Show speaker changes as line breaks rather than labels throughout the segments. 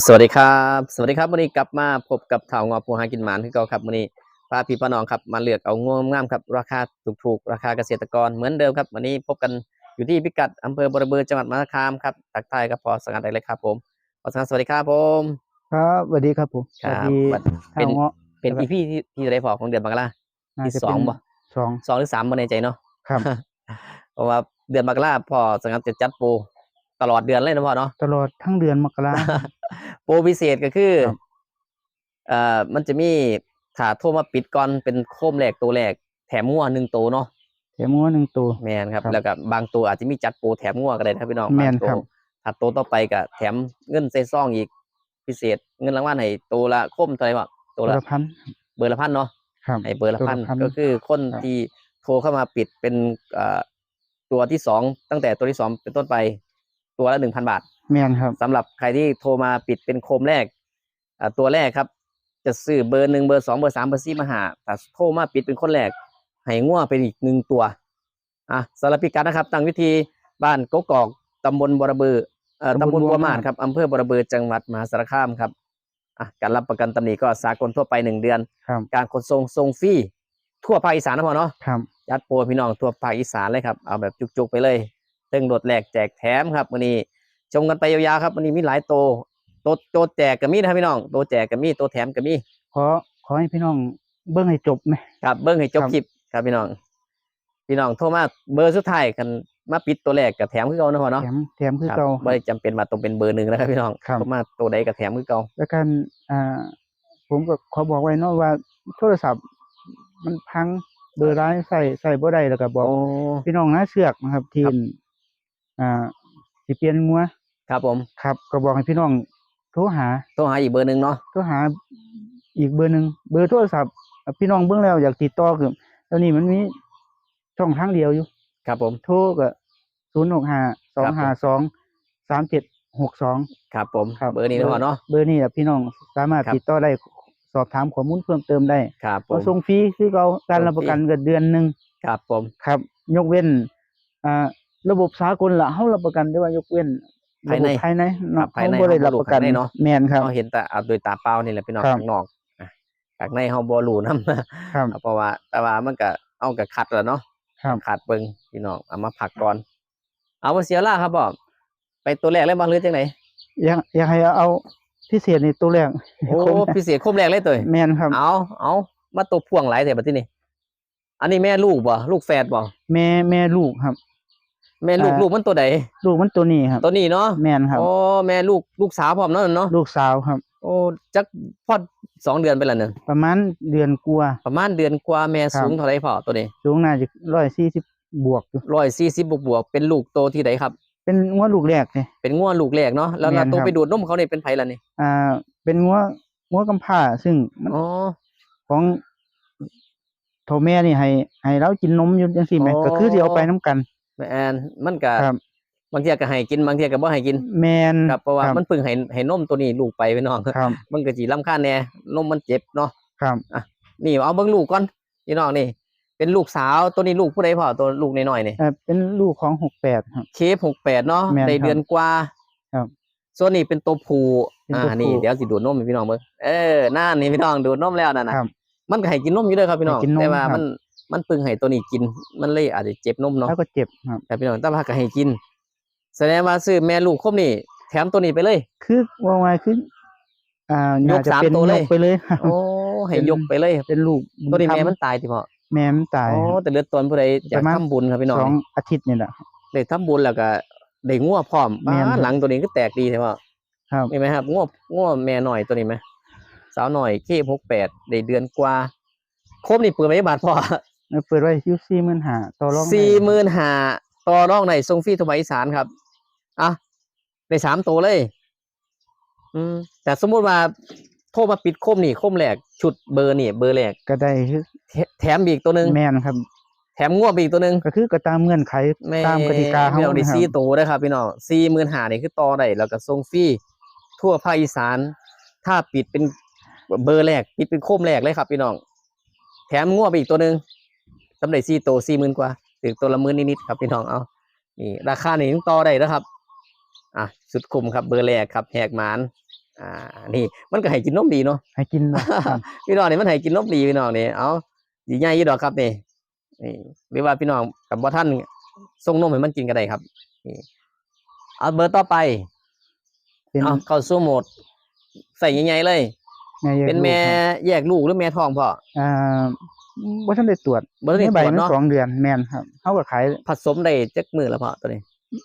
สวัสดีครับ สวัสดีครับวันนี้กลับมาพบกับข่าวงอปูหากินหมานที่เก่าครับวันนี้พาพี่ป้าน้องครับมาเลือกเอางวงงามครับราคาถูกๆ ราคาเกษตรกรเหมือนเดิมครับวันนี้พบกันอยู่ที่พิกัดอำเภอบรบือจังหวัดมหาสารคามครับตักทายกับพอสังกัดได้เลยครับผมพอสังกัดสวัสดีครับผม
ครับสวัสดีครับผม
ครับ
สวัสดี
วัด
ทา
เป็น
งเงาะ
เป็น
ครับ
อีพีที่ที่จะได้พอของเดือนมกรา
น่า
ที่
จะ
สอง
เป็น
บ่
สอง
สองหรือสามบนในใจเนาะ
ครับ
เพราะว่าเดือนมกราพอสังกัดจะจัดโปรตลอดเดือนเลยนะพ่อเนาะ
ตลอดทั้งเดือนมกรา
โปรพิเศษก็คือ
ครับ
เอ่อมันจะมีถ้าโทรมาปิดก่อนเป็นโคมแรกตัวแรกแถมงัวหนึ่งตัวเนาะ
แถมงัวหนึ่งตัว
แมนครับ
ครับ
แล้วก็บางตัวอาจจะมีจัดโปรแถมงัวก็ได้นะครับพี่น้อง
แม่น
บางตัว
ครับ
ถ้าตัวต่อไปก็แถมเงินใส่ซองอีกพิเศษ เงินรางวัลให้ตัวละโคมเท่าไหร่วะตัวละ
ละพัน
เบอร์ละพันเนาะ
ครับ
ให้เบอร์ละ
ตัว
พัน
พัน
ก็คือคน
ครับ
ที่โทรเข้ามาปิดเป็นเอ่อตัวที่สองตั้งแต่ตัวที่สองเป็นต้นไป ตัวละหนึ่งพันบาท
แมนครับ
สำหรับใครที่โทรมาปิดเป็นโคมแรกอ่าตัวแรกครับ จะซื้อเบอร์หนึ่งเบอร์สองเบอร์สามเบอร์สี่มาหาแต่โทรมาปิดเป็นคนแรกให้ง่วเป็นอีกหนึ่งตัวอะสารบพิกัดนะครับตั้งวิธีบ้านกกอกตำบลบรบือเอ่อตำบลบัวมาดครับอำเภอบรบือจังหวัดมหาสารคามครับอะการรับประกันตำหนิก็สากลทั่วไปหนึ่งเดือน
ครับ
การขนส่งส่งฟรีทั่วภาคอีสานนะพอเนาะ
ครับ
ยัดโปรพี่น้องทั่วภาคอีสานเลยครับ เอาแบบจุกๆไปเลยเตึงโดดแหลกแจกแถมครับวันนี้ ชมกันไปยาวๆครับวันนี้มีหลายโตโตโตแจกกับมีนะครับพี่น้องโตแจกกับมีโตแถมกับมี
ขอขอให้พี่น้องเบิ้งให้จบไหม
ครับเบิ้งให้จบ
ครับ
คลิปครับพี่น้อง พี่น้องโทรมาเบอร์สุดท้ายกันมาปิดตัวแรกกับแถมคือเก่านะพอเนาะ
แถมแถมคือ
ครับ
เก่า
ไม่ได้จำเป็นมาตรงเป็นเบอร์หนึ่งนะครับพี่น้อง
ครับ
โทรมาตัวใดกับแถมคือเก่า
แล้วกันอ่าผมก็ขอบอกไว้เนาะว่าโทรศัพท์มันพังเบอร์ร้ายใส่ใส่บ่ได้แล้วก็บอก
โอ้
พี่น้องนะเชือกนะครับที
ครั
ม
บ
อ่าสิเปลี่ยนงัว
ครับผม
ครับก็บอกให้พี่น้องโทรหา
โทรหาอีกเบอร์หนึ่งเนาะ
โทรหาอีกเบอร์หนึ่งเบอร์โทรศัพท์อะพี่น้องเบิ่งแล้วอยากติดต่อคือตอนนี้มันมีช่องทางเดียวอยู่
ครับผม
โทรก็ศูนย์หกห้าสองห้าสองสามเจ็ดหกสอง
ครับผม
ครับ
เบอร์นี้นะพอเนาะ
เบอร์นี้แหละพี่น้องสามารถ
ครับ
ติดต่อได้สอบถามข้อมูลเพิ่มเติมได้
ครับผ
ก็
ม
ส่งฟรีคือเราการ
ส่งฟรี
รับประกันเกิดเดือนหนึ่ง
ครับผม
ครับ ยกเว้นอ่าระบบสากลละเฮารับประกันได้ว่ายกเว้น
ภายใน
ระบบภายใน
ครั
เนาะ
บภายใน
เฮาบ่ได้
เฮาบ่
รับ
รู้
ประกัน
ภายในเนาะ
แม่นครับ
เราเห็นแต่เอาโดยตาเปล่านี่แหละพี่น้อง
ครับ
ข้างนอกอะข้างในเฮาบ่รู้นำ
ครับ
เพราะว่า แต่ว่ามันก็เอากับขัดแล้วเนาะ
ครับ
ขัดเบิ่งพี่น้องเอามาผักก่อน เอาบ่เสียล่าครับบ่ไปตัวแรกเลยบ่หรือจังได
อยากอยากให้เอาพิเศษในตัวแรก
โอ้
คมนะ
พิเศษคมแรกเลยตัว
แม่นครับ
เอาเอามาตัวพ่วงหลายแต่บัดนี้นี่อันนี้แม่ลูกบ่ลูกแฝดบ่
แม่แม่ลูกครับ
แม่ลูก
อ่า
ลูกมันตัวใด
ลูกมันตัวนี้ครับ
ตัวนี้เนาะ
แม่นครับ
โอ้แม่ลูกลูกสาวพร้อมเนาะเนาะ
ลูกสาวครับ
โอ้จักพอดสองเดือนไปแล้วเนี่ย
ประมาณเดือนกว่า
ประมาณเดือนกว่าแม่
ครับ
สูงเท่าไหร่พ่อตัวนี้
สูงน่าจะร้อยสี่สิบบวกอยู่
ร้อยสี่สิบบวกบวกๆเป็นลูกโตที่ไหนครับ
เป็นงัวลูกแรกเนี่ย
เป็นง่วลูกแรกเนาะแล้ว
แม่
เรา
น
ตัว
ครับ
ไปดูดนมเขาเนี่ยเป็นไผล่ะนี่
อ่า เป็นงัวงัวกำพร้าซึ่งมัน
อ๋อ
ของโทแม่นี่ให้ให้เรากินนมอยู่จังซี่แหม
อ๋อ
ก็คือสิเอาไปน้กัน
แม่แอนมันก็
ครับ
บางทีก็ให้กินบางทีก็บ่ให้กิน
แม่น
ครับเพราะว่า
ครับ
มันเพิ่งให้ให้นมตัวนี้ลูกไปพี่น้อง
ครับ
มันก็สิรำคาญแน่นมมันเจ็บเนาะ
ครับ
นี่เอาเบิ่งลูกก่อนพี่น้องนี่ เป็นลูกสาวตัวนี้ลูกผู้ใดพ่อตัวลูกน้อยๆนี่
เอ่อเป็นลูกของ68ครับ
เคฟ68เนาะ
แม่น
ใน
ครับ
เดือนกว่า
ครับ
ส่วนนี้เป็นตัวผู้
เป็น
อ่า
ตัวผู้
นี่เดี๋ยวสิดูดนมให้พี่น้องเบิ่งเออนั่นนี่พี่น้องดูดนมแล้วนั่นน่ะ
ครับ
มันก็ให้กินนมอยู่เด้อครับพี่น้อง
ให้กินนม
แต่ว่า
ครับ
มัน มันเพิ่งให้ตัวนี้กิน มันเลยอาจจะเจ็บนมเนาะ
แล้วก็เจ็บครับ
แต่พี่น้องแต่ว่าก็ให้กิน แสดงว่าซื้อแม่ลูกครบนี่ แถมตัวนี้ไปเลย
คือว่าไงคือ อ่าย
ก
น่าจะ
สาม
เป็น
ตัวเลย
กไปเลยครับ
โอ้ให้ยกไปเลย
เป็นลูก
ตัวนี้
บุญธร
แม่
ร
มันตายที่พ่อ
แม่มันตาย
โอ้
ครับ
แต่เลือดตนผู้ใดอยาก
ประมาณ
ทำบุญครับพี่น้อง
สองอาทิตย์นี่แหละครับ
ได้ทำบุญแล้วก็ได้งัวพร้อม
แม่น
บ้า
ครับ
หลังตัวนี้ก็แตกดีใช่ป่ะ
ครับ
มีไหมครับงัวงัวแม่หน่อยตัวนี้ไหมสาวหน่อยเคหกแปดได้เดือนกว่าครบนี่เปิดไว้บาทพอ
เปิดไว้อยู่สี่หมื่นห้าต่อรองได้
สี่หมื่นหาต่อรองในทรงฟรีทวายอีสานครับ อะได้สามตัวเลย อืม แต่สมมุติว่าโทรมาปิดโคมนี่โคมแรกชุดเบอร์นี่เบอร์แรก
ก็ได้คือ
แถแถมอีกตัวหนึ่ง
แม่นครับ
แถมงัวไปอีกตัวหนึ่ง
ก็คือก็ตามเงื่อนไข
แม่
ตามกติกา
พี่น้องได้
นะครั
สี่
บ
ตัวนะครับพี่น้องสี่หมื่นหานี่คือต่อได้แล้วก็ทรงฟรีทั่วภาคอีสาน ถ้าปิดเป็นเบอร์แรกปิดเป็นโคมแรกเลยครับพี่น้อง แถมงัวไปอีกตัวหนึ่ง สำเร็จสี่ตัวสี่หมื่นกว่าถึงตัวละหมื่นนิดๆครับพี่น้องเอานี่ราคานี่ต้องต่อได้นะครับอะสุดคุ้มครับเบอร์แรกครับแหกหมานอ่านี่มันก็ให้กินนมดีเนาะ
ให้กินเนาะครับ
พี่น้องนี่มันให้กินนมดีพี่น้องนี่เอาดีใหญ่อยู่ดอกครับนี่นี่หรือว่าพี่น้องกับบ่ท่านส่งนมให้มันกินก็ได้ครับนี่เอาเบอร์ต่อไป
เป็น
เอาเข้าสู่โหมด ใส่ใหญ่ๆเลย
แม่แยก
เป็น
ลูก
แม่
ครับ
แยกลูกหรือแม่ท้องพ่อ
อ่า บ่ทันได้ตรวจ
บ่ได้
ใน
ต
ใบ
รวจ
มัน
เนาะ
สองเดือนแม่นครับเฮาก็ขาย
ผสมได้จักมือแล้วพ่อตัวนี้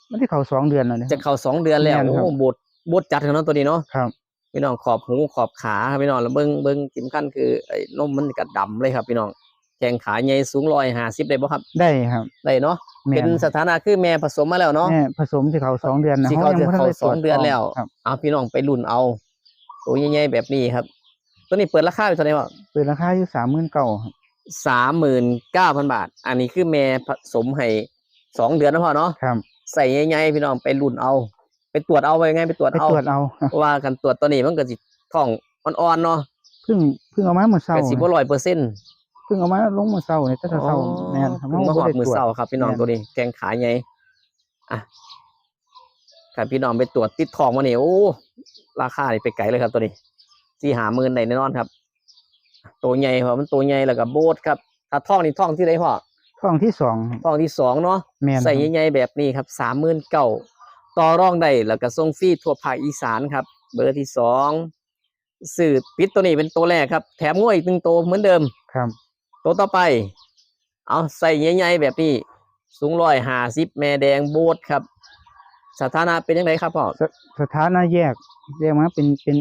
มันที่เขาสองเดือนแล้วเนี่ย
จะเข้าสองเดือนแล้ว
แม่นครับ
โอ้บดบดจัดกันเนาะตัวนี้เนาะ
ครับ
พี่น้องขอบหูขอบขาครับพี่น้องแล้วเบิ้งเบิ้งสำคัญคือไอ้นมมันกระดำเลยครับ พี่น้องแข้งขาใหญ่สูงร้อยห้าสิบได้บ่ครับ
ได้ครับ
ได้เนาะ
แม่
เป็นสถานะคือแม่ผสมมาแล้วเนาะ
แม่ผสมที่เขาสองเดือนนะ
ที่เขา
ยังบ่ทันได้
ที่เขาสองเดือนแล้ว
ครับ
เอาพี่น้องไปรุ่นเอา ตัวใหญ่ๆแบบนี้ครับ ตัวนี้เปิดราคาอยู่เท่าไหร่วะ
เปิดราคาอยู่สามหมื่นเก้าครับ
สามหมื่นเก้าพันบาท อันนี้คือแม่ผสมให้สองเดือนนะพ่อเนาะ
ครับ
ใส่ใหญ่ๆพี่น้องไปรุ่นเอา ไปตรวจเอาไปไงไปตรวจ
ไป
เอา
ตรวจเอา
เพราะว่ากันตรวจตัวนี้มันก็สิท้องอ่อนๆเนาะ
เพิ่งเพิ่งเอามาเมื่อเช้า
ก็สิบ่ร้อยเปอร์เซ็นต์
เพิ่งเอามาลงเมื่อเช้าเนี่ยตั้งแต่เช้าแม่นครับ
เพิ่งมาหอดมือ
บ่ไตรวจ
เศร้าครับ พี่น้อง
แม่น
ตัวนี้แกงขาใหญ่อะครับพี่น้องไปตรวจติดทองมาเนี่ยโอ้ราคานี่ไปไกลเลยครับตัวนี้สี่หาหมื่นในแน่นอนครับ ตัวใหญ่พอมันตัวใหญ่แล้วก็โบดครับถ้าท่องนี่ท่องที่ไหนพ่อ
ท้องที่สอง
ท่องที่สองเนาะ
แม่น
ใส่
ครับ
ใหญ่ๆแบบนี้ครับสามหมื่นเก้าต่อรองได้แล้วก็ส่งฟรีทั่วภาคอีสานครับ เบอร์ที่สองสื่อปิดตัวนี้เป็นตัวแรกครับ แถมง้วยอีกหนึ่งตัวเหมือนเดิม
ครับ
ตัวต่อไป เอาใส่ใหญ่ๆแบบนี้ สูงร้อยห้าสิบแม่แดงโบดครับ สถานะเป็นยังไงครับพ่อ
สสถานะแยก แยกมาเป็นเป็น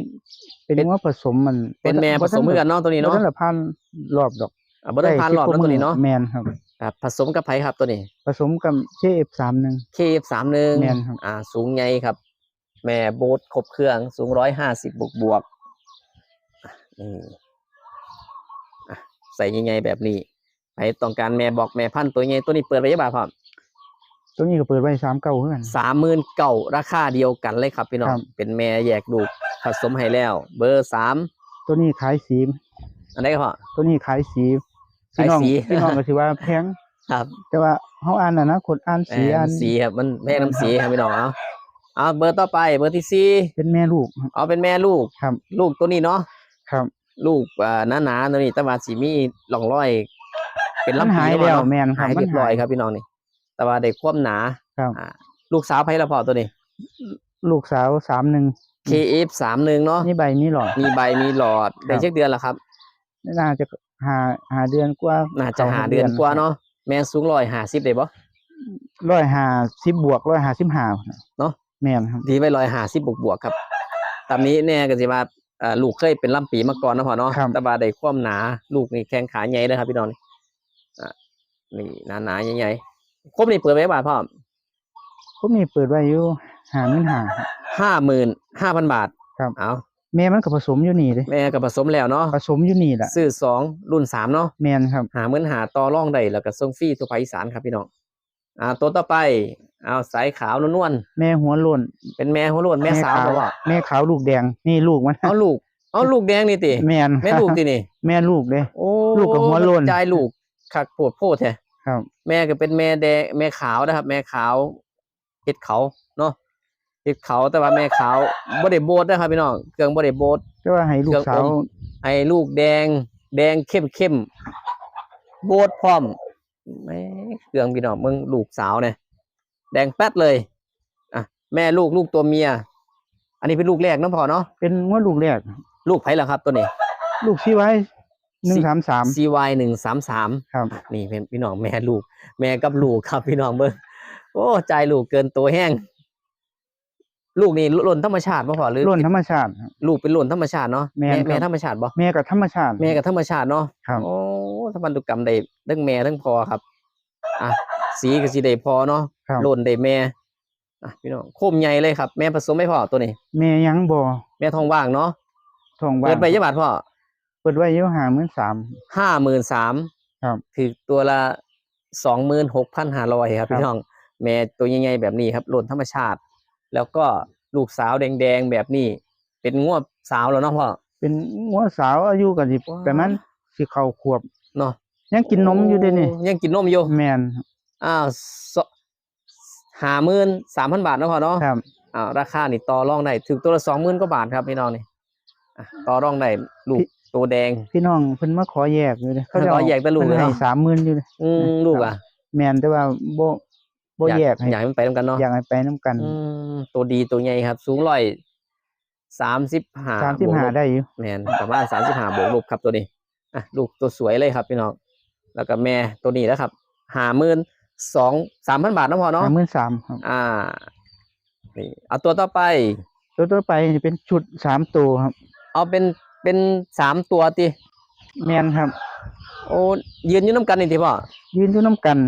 เป็น
เป็น
ว่าผสมมัน
เป็นแม่ผสมเหมือนกันเนาะตัวนี้
เนาะ
เนาะ
นั่นแหละพันรอบดอก
อะบ่ได้ผ่านหลอดเนาะตัวนี้เนาะ
แมนครับ
ครับผสมกับไผครับตัวนี้
ผสมกับเชฟสามหนึ่ง
เคฟสามหนึ่ง
แม่นครับ
อ่า สูงใหญ่ครับ แม่โบดครบเครื่อง สูงร้อยห้าสิบบวกบวกๆอะนี่อะใส่ใหญ่ๆแบบนี้ใครต้องการแม่บอกแม่พันธุ์ตัวใหญ่ตัวนี้เปิดไว้ยังบาทพ่อ
ตัวนี้ก็เปิดไว้สามเก้าเพื่อน
สามหมื่นเก่าราคาเดียวกันเลยครับพี่น้อ
ครั
ง
บ
เป็นแม่แยกลูกผสมให้แล้ว เบอร์สาม
ตัวนี้ขายสี
อันไหนครับพ่อ
ตัวนี้ขายสี
ขาย
พี่น้อง
สี
พี่น้องก็ถือว่าแพง
ครับ
แต่ว่าเขาอ่านนะนะคนอ่าน
แห
สีอ่ามน
สีครับมันแม่น้ำสีครับพี่น้องเอาเอาเบอร์ต่อไปเบอร์ที่สี่
เป็นแม่ลูกครับ
เอาเป็นแม่ลูก
ครับ
ลูกตัวนี้เนาะ
ครับ
ลูกอ่าหนาๆตัวนี้แตะวันสีมีหล่องรอย เป็น
มัน
ลำ
หาย
ปี
แล้ว
เนาะ
แม่นครั
หา
บ
ย
มั
เรี
น
ยบร้อยครับพี่น้องนี่ แต่ว่าได้ความหนา
ครับ
อ่าลูกสาวไพ่ละพอตัวนี้
ลูกสาวสามหนึ่ง
KF สามหนึ่งเนาะ
นี่ใบมีหลอด
มีใบมีหลอดได้
ครับ
เช็คเดือนละครับ
น่าจะหาหาเดือนกว่า
น่าจะหาเดือนกว่าเนาะแม่สูงร้อยหาสิบได้บ่
ร้อยหาสิบบวกร้อยหาสิบห้า
เนาะ
แม่นครับ
ดีไปร้อยหาสิบบวกบวกๆครับตามนี้แน่ก็สิว่าเอ่อลูกเคยเป็นลำปีมาก่อนเนาะพ่อเนาะ
ครับ
แต่ว่าได้ความหนา ลูกนี่แข้งขาใหญ่เลยครับพี่น้องนี่อะนี่หนาหนาๆใหญ่ๆ ครบนี่เปิดไว้บาทพ่อ
ผมนี่เปิดไว้อยู่หาหมื่นหา
ห้าหมื่นห้าพันบาท
ครับ
เอา
แม่มันก็ผสมอยู่นี่เลย
แม่ก็ผสมแล้วเนาะ
ผสมอยู่นี่แหละ
ซื้อสองรุ่นสามเนาะ
แม่นครับ
หาเหมือนหาต่อร่องได้แล้วก็ส่งฟรีทั่วภาคอีสานครับพี่น้องอ่าตัวต่อไปเอาสายขาวนวล
แม่หัวโล้น
ๆเป็นแม่หัวโล้วนแม่สาว
ข
บอกว่า
แม่ขาวลูกแดงนี่ลูกมัน
เอาลูกเอาลูกแดงนี่ติ
แม่น
แม่ลูกตินี่
แม่ลูกเลย
โอ้
ลูกกับหัวโล้น
จ่ายลูกคักโพดโพดแท้
ครับ
แม่ก็เป็นแม่แดงแม่ขาวนะครับ แม่ขาวเห็ดเขาเนาะเห็ดเขาแต่ว่าแม่ขาวบ่ได้โบดนะครับพี่น้องเครื่องบ่ได้โบด
แต่ว่าให้ลูกสาว
เครื่องอมไอ้ลูกแดง แดงเข้มเข้มโบดพร้อมแม่เครื่องพี่น้องมึงลูกสาวเนี่ยแดงแป๊ดเลยอะแม่ลูกลูกตัวเมีย อันนี้เป็นลูกแรกเน้องพ่อเนาะ
เป็นงวดลูกแรก
ลูกไผ่ละครับตัวนี้
ลูกที่ไว้ หนึ่งสามสาม
CY หนึ่งสามสาม
ครับ
นี่เป็นพี่น้องแม่ลูก แม่กับลูกครับพี่น้องเบิ้งโอ้ใจลูกเกินตัวแห้ง ลูกนี่หล่นธรรมชาติบ่พอหรือ
ล้นธรรมชาติครับ
ลูกเป็นหล่นธรรมชาติเนาะ
แม่นครับ
แม่ธรรมชาติบ่
แม่กับธรรมชาติ
แม่กับธรรมชาติเนาะ
ครับ
โอ้ถ้าพันธุกรรมได้เรื่องแม่เรื่องพอครับอะสีก็สีได้พอเนาะ
ครับ
หล่นได้แม่อะพี่น้องโคมใหญ่เลยครับ แม่ผสมไม่พอตัวนี้
แม่ยังบ่
แม่ทองว่างเนาะ
ทองว่าง
เปิดไปยี่บาทพ่อ
เปิดไว้อยู่หาหมื่นสาม
ห้าหมื่นสาม
ครับ
คือตัวละสองหมื่นหกพันห้าร้อยครับ
ครับ
พี่น้องแม่ตัวใหญ่ๆแบบนี้ครับหล่นธรรมชาติ แล้วก็ลูกสาวแดงๆแบบนี้ เป็นงวบสาวแล้วเนาะพ่อ
เป็นงัวสาวอายุกันสิ
ว้าว
ประมาณสิเข้าขวบ
เนาะ
ยังกินนมอยู่เด้นี่
ยังกินนมอยู่
แม่น
อ้าวห้าหมื่นสามพันบาทเนาะพ่อเนาะ
ครับ
อ้าวราคานี่ต่อรองได้ถึงตัวละสองหมื่นกว่าบาทครับพี่น้องนี่อะต่อรองได้ลูก ตัวแดง
พี่น้องเพิ่นมาขอแยกอยู่เลยเขาจะ
ขอแยกแต่ลูก
เพิ่นให้
เลยเนาะ
สามหมื่นอยู่เลย
อืมลูกอะ
แม่นแต่ว่าบ่บ่
อยาก
แยกให้
อยากให้มันไปด้วยกันเนาะ
อยากให้ไปนํกัน
อืมตัวดีตัวใหญ่ครับ สูงร้อยสามสิบห้า
35ได้อยู่
แมนประมาณสามสิบห้าบวกลบครับตัวนี้อะลูกตัวสวยเลยครับพี่น้องแล้วก็แม่ตัวนี้แล้วครับหาหมื่นสองสามพันบาทนะพอเนาะ
53,000ครับ
อ่านี่เอาตัวต่อไป
ตัวต่อไปนี่เป็นชุดสามตัวครับ
เอาเป็น เป็นสามตัวติ
แม่นครับ
โอ้ยืนอยู่น้ำกันนี่ทีพ่อ
ยืนอยู่นํกัน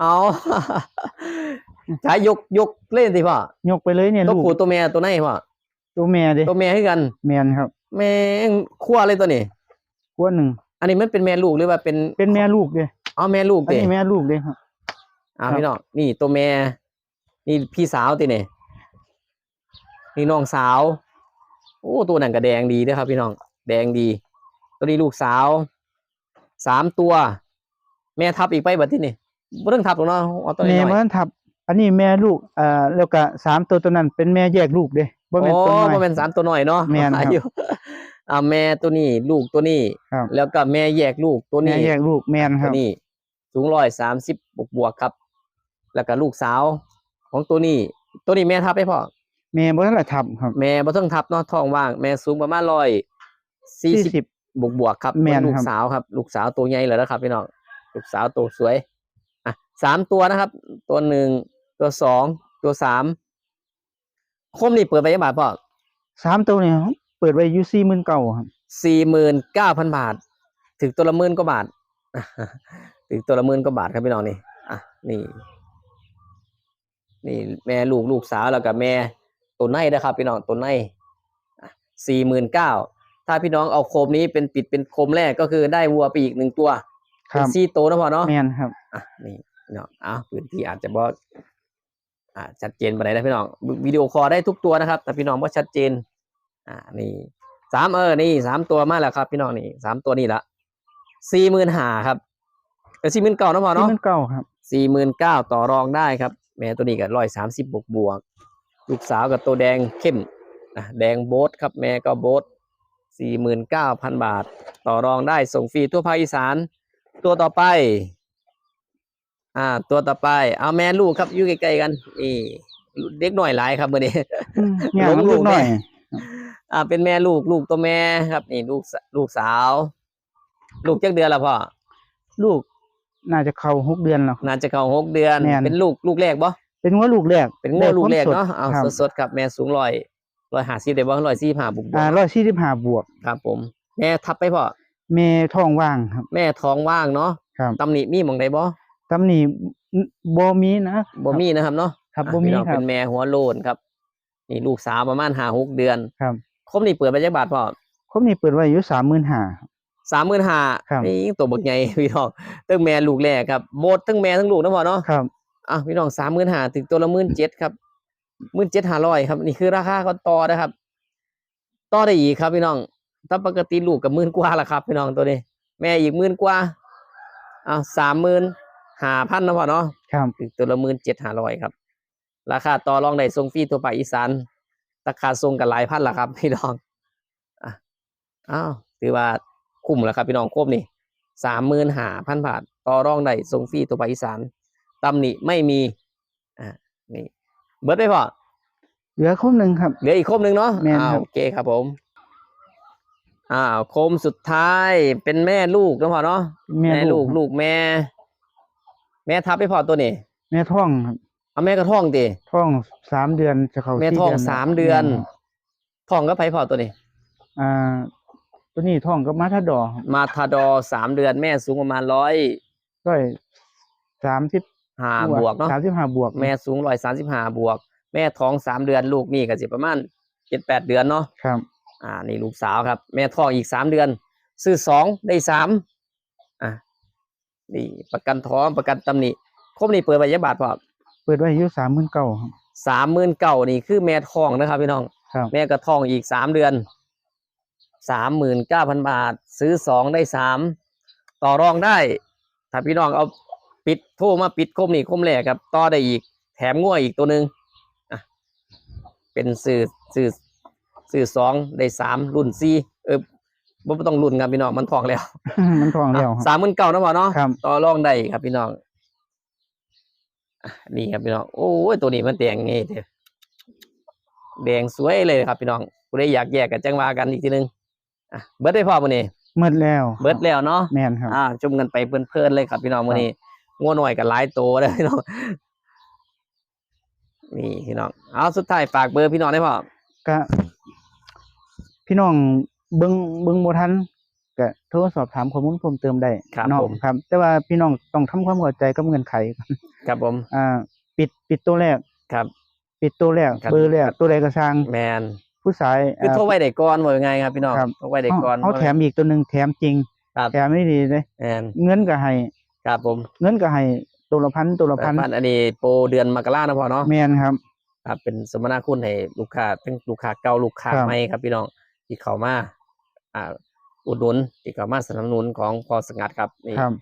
เอาใช้ยกยกเล่นทีพ่อย
กไปเลยเนี่ย
ตัว
ลูก
ผู้ตัวแม่ตัวไหนพ่อ
ตัวแม่เด้
ตัวแม่ให้กัน
แม่นครับ
แม่งขั้วเลยตัวนี้
กว่าหนึ่ง
อันนี้มันเป็นแม่ลูกหรือว่าเป็น
เป็นแม่ลูกเด้
อ๋อแม่ลูก
อัน
เด้
นี้แม่ลูกเด้ครับ
อ่า
ครับ
พี่น้องนี่ตัวแม่ นี่พี่สาวติเนี่ยนี่น้องสาว โอ้ตัวนั้นก็แดงดีนะครับพี่น้อง แดงดี ตัวนี้ลูกสาวสามตัว แม่ทับอีกไปบัดที่นี่บ่ต้องทับหรอกเนาะเอาตัว
แม่
นี้ห
บ่
น่อย
ทันทับ อันนี้แม่ลูกเอ่อแล้วก็สามตัวตัวนั้น เป็นแม่แยกลูกเด้บ่แม่น
โอ้
ตัวน้อย
บ่เป็นสามตัวหน่อยเนาะ
แม่นครับ
อยู่อ่าแม่ตัวนี้ ลูกตัวนี้
ครับ
แล้วก็แม่แยกลูกตัว
แม่
นี้
แยกลูกแม่นค
ตั
รั
ว
บ
นี้สูงร้อยสามสิบบวกบวกๆครับ แล้วก็ลูกสาว ของตัวนี้ ตัวนี้แม่ทับไปพ่อ
แม่บ่ทันละทับครับ
แม่บ่ต้องทับเนาะท้องว่าง แม่สูงประมาณร้อย สี่สิบ
40
บวกบวกๆครับ
แม่น
ลูก
ครับ
สาวครับ ลูกสาวตัวใหญ่เลยนะครับพี่น้องลูกสาวตัวสวยอะสามตัวนะครับ ตัวหนึ่งตัวสองตัวสามคมนี่เปิดไปยังบาทพ่อ
สามตัวนี่เปิดไว้อยู่49,000ครับ
สี่หมื่นเก้าพันบาท ถึงตัวละหมื่นกว่าบาทถึงตัวละหมื่นกว่าบาทครับพี่น้องนี่อะนี่นี่แม่ลูกลูกสาวแล้วกับแม่ตัวในนะครับพี่น้องตัวในสี่หมื่นเก้า ถ้าพี่น้องเอาโคมนี้เป็นปิดเป็นโคมแรกก็คือได้วัวไปอีกหนึ่งตัว
ค
เป็
รั
น
บ
ซี่โตวนะพ่อเนาะ
แม่นครับ
อะนี่พี่น้องอะพื้นที่อาจจะบ่อ่าชัดเจนไปไหนใดนะพี่น้องวิวิดีโอคอลได้ทุกตัวนะครับ แต่พี่น้องว่าชัดเจน อ่านี่สามเออนี่สามตัวมาแล้วครับ พี่น้องนี่สามตัวนี่ละสี่หมื่นหาครับเออสี่หมื่นเก้านะพ่อเนาะ
49,000ครับ
สี่หมื่นเก้าต่อรองได้ครับ แม่ตัวนี้ก็ร้อยสามสิบบวกบวกลูกสาวกับตัวแดงเข้มอะแดงโบทครับแม่ก็โบท สี่หมื่นเก้าพันบาท ต่อรองได้ส่งฟรีทั่วภาคอีสาน ตัวต่อไป อ่า ตัวต่อไป เอาแม่ลูกครับอยู่ใกล้ๆกันนี่เด็กหน่อยหลายครับมื่อนี้
อืมย่าง
ลงลู
ลู
ก
กหน่อย
แม่อ่า เป็นแม่ลูกลูกตัวแม่ครับ นี่ลูกสลูกสาว ลูกจักเดือนแล้วพ่อ
ลูกน่าจะเข้าหกเดือนแล้ว
น่าจะเข้าหกเดือน
แม่น
เป็นลูกลูกแรกบ่
เป็นงัวลูกแรก
เป็นงูลูกแรก
ได้
เนาะ
ความ
เอา
สด
สดๆครับแม่สูงร้อย ร้อยห้าสิบได้บ่ร้อยสี่ห้าบุกบว
อ่ากร้อยสี่สิบห้าบวก
ครับผม แม่ทับไปพ่อ
แม่ท้องว่างครับ
แม่ท้องว่างเนาะ
ครับ
ตำหนิมีหมองใดบ่
ตำหนิบ่มีนะ
บ่มีนะครับเนาะ
ครับ
อะ
บ่มี
พี่น้อง
ครับ
เป็นแม่หัวโลนครับ นี่ลูกสาวประมาณห้าหกเดือน
ครับ
ครบนี่เปิดไปจักบาทพ่อ
ครบนี่เปิดไว้อยู่สามหมื่นห้า
สามหมื่นห้า
ครับ
นี่ตัวบักใหญ่พี่น้องตั้งแม่ลูกแรกครับโบดตั้งแม่ทั้งลูกนะพ่อเนาะ
ครับ
อะพี่น้องสามหมื่นห้าถึงตัวละหมื่นเจ็ดครับห มื่นเจ็ดห้าร้อยครับ นี่คือราคาเขาต่อนะครับ ต่อได้อีกครับพี่น้อง ถ้าปกติลูกกับหมื่นกว่าละครับ พี่น้องตัวนี้ แม่อีกหมื่นกว่าอ่าสามหมื่นห้าพันนะพ่อเนาะ
ครับ
ถึงตัวละหมื่นเจ็ดห้าร้อยครับ ราคาต่อรองได้ทรงฟรีตัวไปอีสานราคาทรงกันหลายพันละครับ พี่น้องอะอ้าวถือว่าคุ้มแล้วครับพี่น้องครบนี่สามหมื่นห้าพันบาทต่อรองได้ทรงฟรีตัวไปอีสานตำหนิไม่มีอ่านี่ เบิร์ดได้พอ
เหลือครบหนึ่งครับ
เหลืออีกคมหนึ่งเนาะ
แม่น
อ่า
ครับ
โอเคครับผม อ่าโคมสุดท้ายเป็นแม่ลูกนะพอเนาะ
แม่
แม่ลูก
ครับ
ลูกแม่ แม่ทับไปพอตัวนี้
แม่ท้องครับ
เอาแม่ก็ท้องติ
ท้องสามเดือนจะเข้า
แม่
สี่
ท้อง
แล้ว
สามเดือน
แม่ครับ
ท้องก็ไปพอตัวนี้
อ่า ตัวนี้ท้องก็มาทัดดอครับ
มาทาดอร์สามเดือนแม่สูงประมาณร้อย
ร้อยสามสิบ
ห้าบวกเนาะ
สามสิบห้าบวก
แม่สูงร้อยสามสิบห้าบวก แม่ท้องสามเดือนลูกนี่ก็สิประมาณเจ็ดแปดเดือนเนาะ
ครับ
อ่านี่ลูกสาวครับ แม่ท้องอีกสามเดือน ซื้อสองได้สามอะนี่ประกันท้องประกันตำหนิครบนี่เปิดใบยบาทพอ
เปิดไว้อยู่สามหมื่นเก้าครับ
สามหมื่นเก่านี่คือแม่ท้องนะครับพี่น้อง
ครับ
แม่กระท้องอีกสามเดือนสามหมื่นเก้าพันบาท ซื้อสองได้สามต่อรองได้ ถ้าพี่น้องเอา ปิดโทรมาปิดคมนี่คมแรกครับต่อได้อีก แถมง่วอีกตัวหนึ่งอะเเป็นสื่อสื่อสื่อสองได้สามรุ่นสี่เออบ่ต้องรุ่นครับพี่น้องมันทองแล้ว
มันทองแล้ว
สามหมื่นเก้านะพ่อเนาะ
ครับ
ต่อรองได้ครับพี่น้องอะนี่ครับพี่น้องโอ้ยตัวนี้มันแดงไงเถอะแดงสวยเลยครับพี่น้องกูได้อยากแยกกันจังว่ากันอีกทีหนึงอะเบิร์ดได้พ่อมื้อนี้
หมดแล้ว
เบิร์ดแล้วเนาะ
แม่นครับ
อ่าชมกันไปเพลินๆเลยครับพี่น้องมื้อนี้ ง่วหน่อยกับหลายโตเลยพี่น้องนี่พี่น้องเอาสุดท้ายฝากเบอร์พี่น้องได้พ่อ
ก็พี่น้องเบิ่งเบิ่งบ่ทันก็โทรสอบถามข้อมูลเพิ่มเติมได้
ครับ
เนาะ
ผม
ครับ แต่ว่าพี่น้องต้องทำความเข้าใจกับเงื่อนไข
ครับผม
อ่า ปิดปิดตัวแรก
ครับ
ปิดตัวแรก
ครับ
เบอร์แรกตัวใดก็สร้าง
แมน
ผู้สาย
คือโทรไว้ได้ก่อนว่ายังไงครับพี่น้อง
ครับ
โทรไว้ได้ก่อน
เขาแถมอีกตัวหนึงแถมจริง
ครับ
แถมไม่ดีเลย
แมน
เงินก็ให้
ครับผม
เงินก็ให้ตัวละพันตัวละพัน
พันอันนี้โปรเดือนมกรานะพ่อเนาะ
แม่นครับ
ครับเป็นสมนาคุณให้ลูกค้าทั้งลูกค้าเก่าลูกค้า
ครับ
ใหม่ครับพี่น้องที่เข้ามาอ่าอุดหนุนที่เข้ามาสนับสนุนของพอสงัดครับนี่
ครับ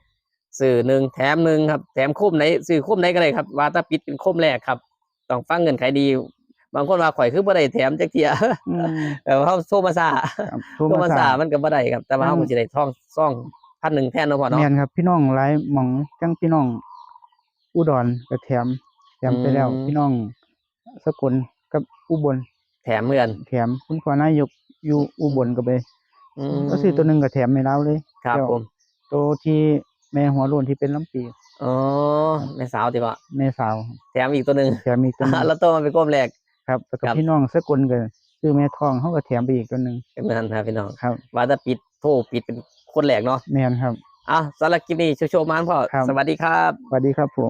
ซื้อหนึ่งแถมหนึ่งครับ แถมคุ้มไหนซื้อคุ้มไหนก็ได้ครับว่าถ้าปิดเป็นคุ้มแรกครับ ต้องฟังเงินไขดี บางคนว่าข่อยคือบ่ได้แถมจักเทีย
อืม
แต่ว่าเขาโซมาซา
ครับโท
โซ
ร
มา
มา
ซา
สา
มันก็บ่ได้ครับ แต่ว่า
อืม
เขาก็สิได้ท่องซ่อง พันหนึ่งแทนเนาะพ่อเนาะ
แม่นครับ พี่น้องหลายหม่องจังพี่น้อง อุดรก็แถม แถมไปแล้ว
อืม
พี่น้องสกลกับอุบล
แถมเหมือน
แถมคุณพ่อนายกอยู่อุบลก็ไป
อืม
ก็ซื้อตัวหนึงก็แถมให้เราเลย
ครับ
เดี๋ยว
ผม
ตัวที่แม่หัวโลนที่เป็นลำปี
อ๋อแม่สาวติพ่อ
แม่สาว
แถมอีกตัวหนึ่ง
แถมอีกตัวหนึง
แล้วตัวมันเป็นก้มแรก
ครับแล้วก็
ครับ
พี่น้องสกลก็ซื้อแม่ทองเขาก็แถมไปอีกตัวหนึง
เป็นนั้นครับพี่น้อง
ครับ
ว่าถ้าปิดโทรปิดเป็น คนแรกเนาะ
แม่นครับ
อะสำหรับคลิปนี้โชว์ๆมันพ่อ
ครับ
สวัสดีครับ
สวัสดีครับผม